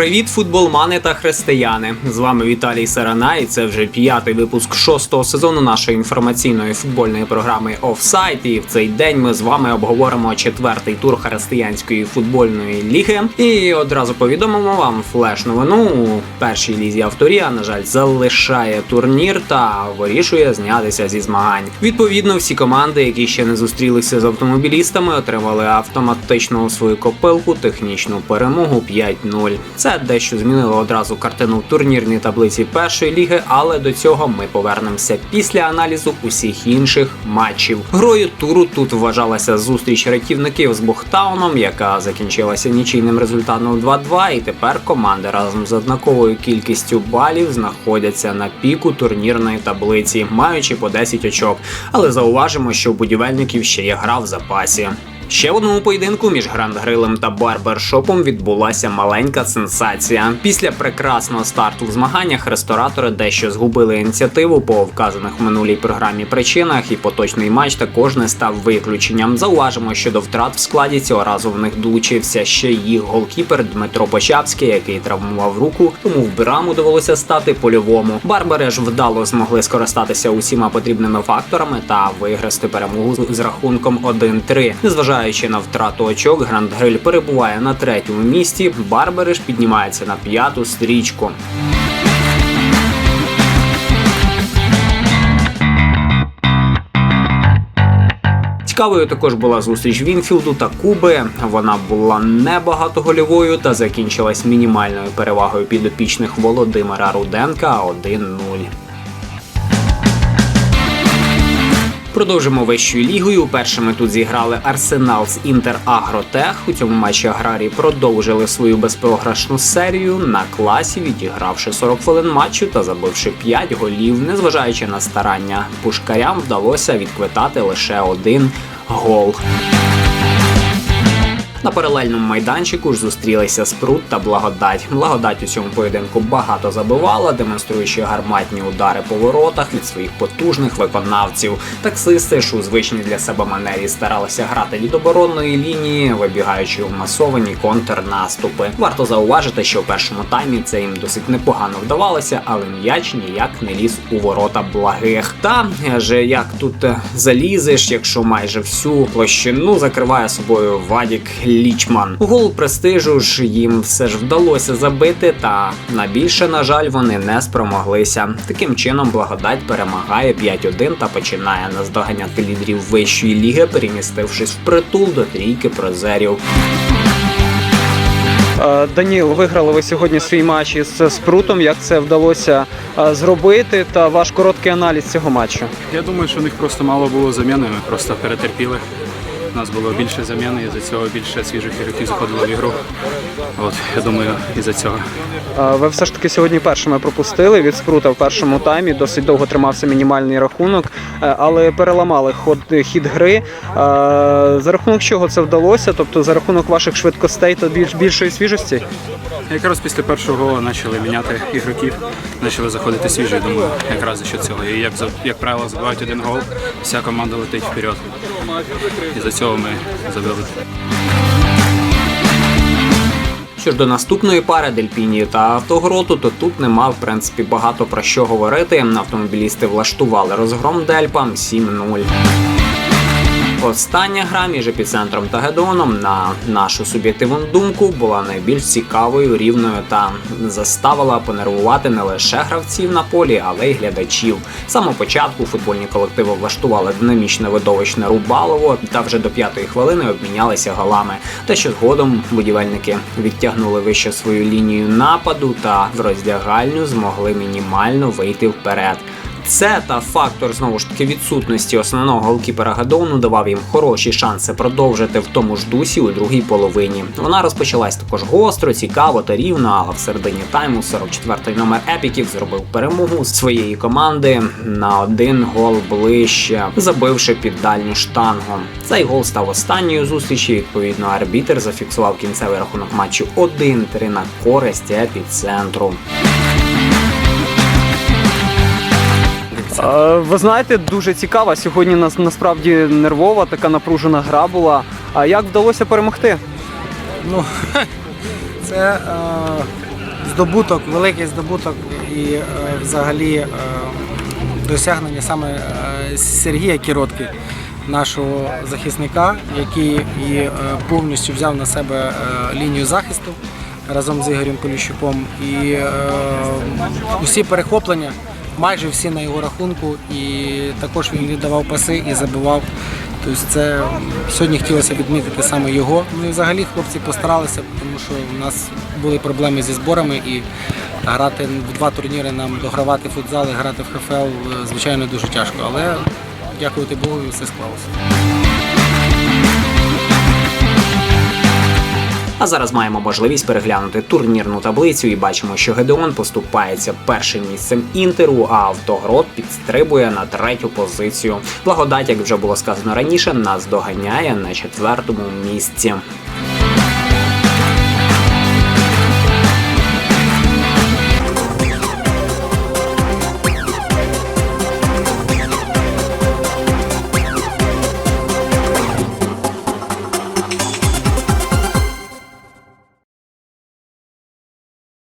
Привіт, футболмани та християни! З вами Віталій Сарана, і це вже п'ятий випуск шостого сезону нашої інформаційної футбольної програми Офсайт. І в цей день ми з вами обговоримо четвертий тур християнської футбольної ліги. І одразу повідомимо вам флеш новину у першій лізі авторія. На жаль, залишає турнір та вирішує знятися зі змагань. Відповідно, всі команди, які ще не зустрілися з автомобілістами, отримали автоматично у свою копилку технічну перемогу 5-0. Це дещо змінило одразу картину в турнірній таблиці першої ліги, але до цього ми повернемося після аналізу усіх інших матчів. Грою туру тут вважалася зустріч рятівників з Бухтауном, яка закінчилася нічийним результатом 2-2, і тепер команди разом з однаковою кількістю балів знаходяться на піку турнірної таблиці, маючи по 10 очок. Але зауважимо, що у будівельників ще є гра в запасі. Ще в одному поєдинку між Гранд Грилем та Барбершопом відбулася маленька сенсація. Після прекрасного старту в змаганнях ресторатори дещо згубили ініціативу по вказаних в минулій програмі причинах, і поточний матч також не став виключенням. Зауважимо, що до втрат в складі цього разу в них долучився ще їх голкіпер Дмитро Почапський, який травмував руку, тому в браму довелося стати польовому. Барбери ж вдало змогли скористатися усіма потрібними факторами та виграти перемогу з рахунком 1-3. Незважаючи на втрату очок, Гранд Гриль перебуває на третьому місці. Барбери ж піднімається на п'яту стрічку. Цікавою також була зустріч Вінфілду та Куби. Вона була небагатогольовою та закінчилась мінімальною перевагою підопічних Володимира Руденка 1-0. Продовжимо вищою лігою. Першими тут зіграли Арсенал з Інтер Агротех. У цьому матчі аграрії продовжили свою безпрограшну серію на класі, відігравши 40 хвилин матчу та забивши 5 голів. Незважаючи на старання пушкарям, вдалося відквитати лише один гол. На паралельному майданчику ж зустрілися Спрут та Благодать. Благодать у цьому поєдинку багато забивала, демонструючи гарматні удари по воротах від своїх потужних виконавців. Таксисти ж у звичній для себе манері старалися грати від оборонної лінії, вибігаючи у масовані контрнаступи. Варто зауважити, що в першому таймі це їм досить непогано вдавалося, але м'яч ніяк не ліз у ворота благих. Та же як тут залізеш, якщо майже всю площину закриває собою Вадік Лічман. Гол престижу ж їм все ж вдалося забити, та на більше, на жаль, вони не спромоглися. Таким чином, благодать перемагає 5-1 та починає наздоганяти лідерів вищої ліги, перемістившись в притул до трійки призерів. Е, Даніл, виграли ви сьогодні свій матч із Спрутом. Як це вдалося е, зробити? Та ваш короткий аналіз цього матчу. Я думаю, що у них просто мало було заміни, ми просто перетерпіли. У нас було більше заміни, і за цього більше свіжих ігроків заходило в ігру. От, я думаю, із-за цього. Е, Ви все ж таки сьогодні першими пропустили від Спрута в першому таймі. Досить довго тримався мінімальний рахунок, е, але переламали ход хід гри. Е, За рахунок чого це вдалося? Тобто за рахунок ваших швидкостей та більш більшої свіжості? Якраз після першого гола почали міняти ігроків, почали заходити свіжі, думаю, якраз за що цього. І як, як правило, забивають один гол, вся команда летить вперед. І за цього ми завели. Що ж до наступної пари Дельпіні та Автогроту, то тут нема в принципі багато про що говорити. Автомобілісти влаштували розгром Дельпам 7-0. Остання гра між епіцентром та Гедоном, на нашу суб'єктивну думку, була найбільш цікавою, рівною та заставила понервувати не лише гравців на полі, але й глядачів. Самого початку футбольні колективи влаштували динамічне видовищне Рубалово та вже до п'ятої хвилини обмінялися голами. Те, що згодом будівельники відтягнули вище свою лінію нападу та в роздягальню змогли мінімально вийти вперед. Це та фактор знову ж таки відсутності основного голкіпера Гадону давав їм хороші шанси продовжити в тому ж дусі у другій половині. Вона розпочалась також гостро, цікаво та рівно, але в середині тайму 44-й номер епіків зробив перемогу своєї команди на один гол ближче, забивши під дальню штангу. Цей гол став останньою зустрічі. Відповідно, арбітер зафіксував кінцевий рахунок матчу 1-3 на користь епіцентру. Е, Ви знаєте, дуже цікава. Сьогодні нас насправді нервова, така напружена гра була. А як вдалося перемогти? Ну, це е, здобуток, великий здобуток і е, взагалі е, досягнення саме е, Сергія Кіротки, нашого захисника, який і е, повністю взяв на себе е, лінію захисту разом з Ігорем Поліщуком. І е, усі перехоплення, майже всі на його рахунку, і також він віддавав паси і забивав. Тобто це сьогодні хотілося відмітити саме його. Ну і взагалі хлопці постаралися, тому що в нас були проблеми зі зборами і грати в два турніри нам догравати футзал і грати в ХФЛ е, звичайно дуже тяжко. Але дякувати Богу, все склалося. А зараз маємо можливість переглянути турнірну таблицю і бачимо, що Гедеон поступається першим місцем інтеру, а автогрот підстрибує на третю позицію. Благодать, як вже було сказано раніше, нас доганяє на четвертому місці.